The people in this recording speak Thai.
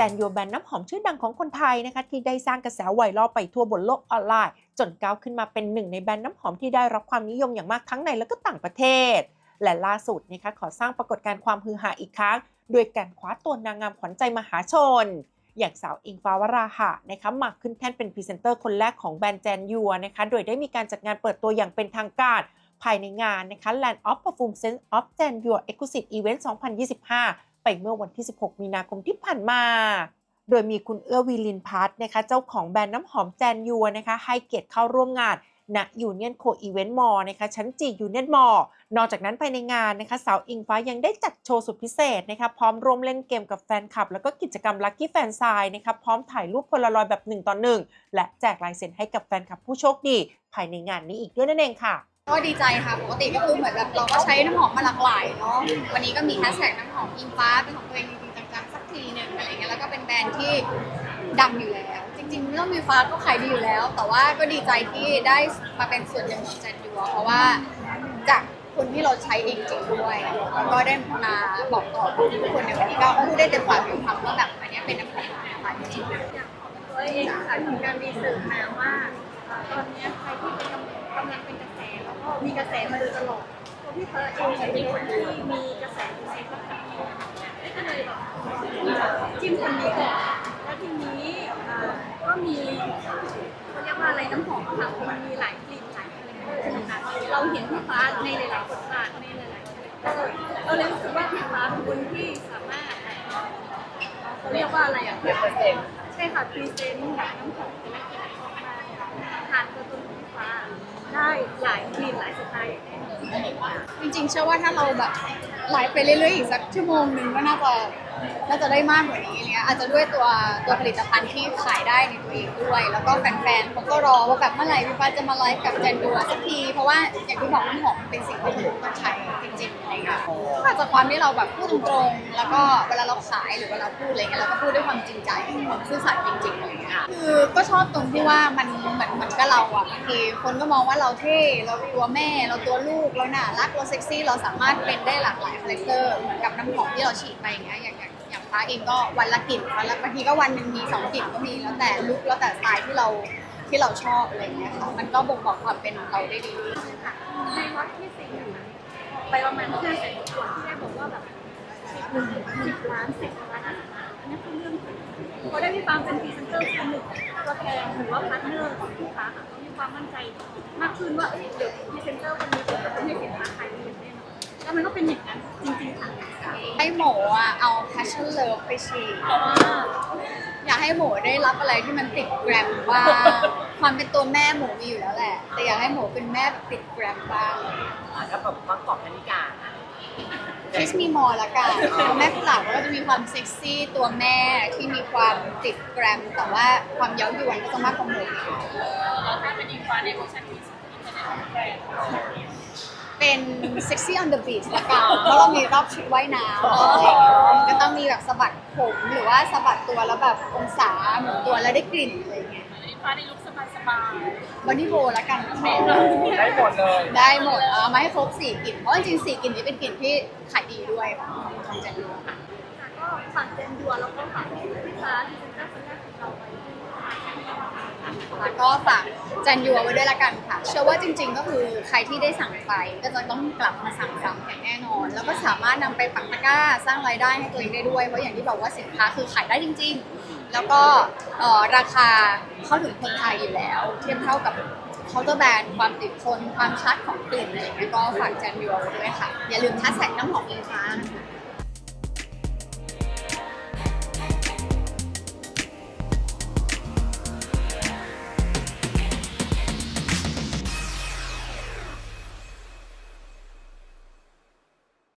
ซนโยแบรนด์น้ำหอมชื่อดังของคนไทยนะคะที่ได้สร้างกระแสไวรัลไปทั่วบนโลกออนไลน์ จนก้าวขึ้นมาเป็นหนึ่งในแบรนด์น้ำหอมที่ได้รับความนิยมอย่างมากทั้งในและก็ต่างประเทศ และล่าสุดนะคะขอสร้างปรากฏการณ์ความฮือฮาอีกครั้งด้วยการคว้าตัวนางงามขวัญใจมหาชน อย่างสาวอิงฟ้าวราหะนะคะมาขึ้นแท่นเป็นพรีเซนเตอร์คนแรกของแบรนด์แจนยัวนะคะโดยได้มีการจัดงานเปิดตัวอย่างเป็นทางการภายในงานนะคะ Land of Perfume Sense of j a n y u r Exclusive Event 2025 ไปเมื่อวันที่ 16 มีนาคมที่ผ่านมา โดยมีคุณเอื้อวีลินพัทนะคะ เจ้าของแบรนด์น้ำหอมแจนยัวนะคะ ให้เกียรติเข้าร่วมงานณยูเนียนโคอีเวนต์มอลนะคะ ชั้นจียูเนียนมอลนอกจากนั้นภายในงานนะคะ สาวอิงฟ้ายังได้จัดโชว์สุดพิเศษนะคะ พร้อมร่วมเล่นเกมกับแฟนคลับ แล้วก็กิจกรรมลั c กี้แฟนซายนะคะ พร้อมถ่ายรูปโพลารอยแบบ1ต่อ1และแจกลายเซ็นให้กับแฟนคลับผู้โชคดี ภายในงานนี้อีกด้วยนั่นเองค่ะ ก็ดีใจค่ะ ปกติก็คือเหมือนแบบเราก็ใช้น้ำหอมมาหลากหลายเนาะ วันนี้ก็มีแฮชแท็กน้ำหอมอิงฟ้าเป็นของตัวเองจริงๆจังๆสักทีหนึ่งอะไรเงี้ย แล้วก็เป็นแบรนด์ที่ดังอยู่แล้ว จริงๆเรื่องมีฟ้าก็ขายดีอยู่แล้ว แต่ว่าก็ดีใจที่ได้มาเป็นส่วนหนึ่งของแจนยูเพราะว่าจากคนที่เราใช้เองจริงด้วยแล้วก็ได้มาบอกต่อทุกคนในวันนี้ก็พูดได้เต็มปากเต็มคำว่าแบบอันนี้เป็นน้ำหอมของฟ้าจริงๆตัวเองค่ะถึงการรีเสิร์ชมาว่าตอนนี้ใครที่เป็นกำลัง เป็นกระแสแล้วก็มีกระแสมาโดยตลอดตัวพี่เพิร์ทเองเป็นคนที่มีกระแสอยู่ในภาษาก็เลยแบบจิ้มคนนี้ก่อนแล้วทีนี้ก็มีเขาเรียกว่าอะไรน้ำหอมอะค่ะมันมีหลายกลิ่นหลายคาแรคเตอร์ใช่ไหมคะเราเห็นพี่ฟ้าในหลายๆบทบาทในหลายๆเตอร์เราเลยรู้สึกว่าพี่ฟ้าเป็นคนที่สามารถเขาเรียกว่าอะไรอะใช่ค่ะพรีเซนต์แบบน้ำหอมเป็นนักกีฬาออกมาทานตัวตน หลายสไตล์อย่างแน่นอนจริงๆเชื่อว่าถ้าเราแบบไลฟ์ไปเรื่อยๆอีกสักชั่วโมงหนึ่งก็น่าจะน่าจะได้มากกว่านี้อะไรเงี้ยอาจจะด้วยตัวตัวผลิตภัณฑ์ที่ขายได้ในตัวเองด้วย แล้วก็แฟนๆเขาก็รอว่าแบบเมื่อไหร่พี่ป้าจะมาไลฟ์กับแจนดัวสักที เพราะว่าอย่างที่บอกน้ำหอมเป็นสิ่งที่ทุกคนใช้จริงๆอะไรเงี้ย ก็อาจจะความที่เราแบบพูดตรงๆ แล้วก็เวลาเราขายหรือเวลาพูดอะไรเงี้ยเราก็พูดด้วยความจริงใจความซื่อสัตย์จริงๆอะไรเงี้ยคือก็ชอบตรงที่ว่ามันเหมือนมือนกับเราอะบางทีคนก็มองว่าเราเท่เราตัวแม่เราตัวลูกเราน่ารักเราเซ็กซี่เราสามารถเป็นได้หลากหลายคาแรคเตอร์เหมือนกับน้ำหอมที่เราฉีดไปอย่างเงี้ยอย่างอย่างอย่างฟ้าเองก็วันละกลิ่นวันละบางทีก็วันหนึ่งมีสองกลิ่นก็มีแล้วแต่ลุคแล้วแต่สไตล์ที่เราที่เราชอบอะไรเงี้ยค่ะมันก็บ่งบอกความเป็นเราได้ดีค่ะในวัดที่สี่นะคะ ไปประมาณห้าแสนคนที่ได้บอกว่าแบบหนึ่งสิบล้านสิบล้านอันนี้คือเรื่องจริงพอได้พี่ฟาร์มเป็นพรีเซนเตอร์คนหนึ่งตัวแทนหรือว่าพาร์ทเนอร์ของพี่ฟ้าค่ะเขามีความมั่นใจมากขึ้นว่าเอ้ยเดี๋ยวพรีเซนเตอร์คนนี้จะทำให้สินค้าขายดีอย่างแน่นอนแล้วมันก็เป็นอย่างนั้นจริงๆค่ะให้หมออะเอา passion love ไปฉีดอยากให้หมูได้รับอะไรที่มันติดแกรมบ้าง ความเป็นตัวแม่หมูมีอยู่แล้วแหละ แต่อยากให้หมูเป็นแม่แบบติดแกรมบ้างถ้าแบบบางกอกคณิกาอะคิสมีมอละกันตัวแม่กุหลาบก็จะมีความเซ็กซี่ตัวแม่ที่มีความติดแกรม แต่ว่าความเย้ายวนก็จะมากกว่าหมูเราถ้าเป็นอิงฟ้าในเวอร์ชันนี้จะได้แบรนด์เป็นเซ็กซี่ on the beach ละกันเพราะเรามีรอบชุดว่ายน้ำอะไรอย่างเงี้ยมันก็ต้องมีแบบสะบัดผมหรือว่าสะบัดตัวแล้วแบบองศาหมุนตัวแล้วได้กลิ่นอะไรอย่างเงี้ย อิงฟ้าในลุคสบายสบายบอดี้โบละกันได้หมดเลยได้หมดเอามาให้ครบสี่กลิ่นเพราะจริงๆสี่กลิ่นนี้เป็นกลิ่นที่ขายดีด้วยของของแจนดูค่ะก็ฝากเจนดัวแล้วก็ฝากพี่ฟ้าที่เป็นเจ้าคนแรกของเราไป แล้วก็ฝากจันยัวไว้ด้วยละกันค่ะ เชื่อว่าจริง ๆ ก็คือใครที่ได้สั่งไปก็จะต้องกลับมาสั่งซ้ำอย่างแน่นอน แล้วก็สามารถนำไปปักตะกร้าสร้างรายได้ให้ตัวเองได้ด้วย เพราะอย่างที่บอกว่าสินค้าคือขายได้จริง ๆ แล้วก็เอ่อราคาเข้าถึงคนไทยอยู่แล้ว เทียบเท่ากับเคาน์เตอร์แบรนด์ความติดทนความชัดของกลิ่นอะไรอย่างเงี้ยก็ฝากจันยัวไว้ด้วยค่ะ อย่าลืมทัชแท็กน้ำหอมอิงฟ้านะคะ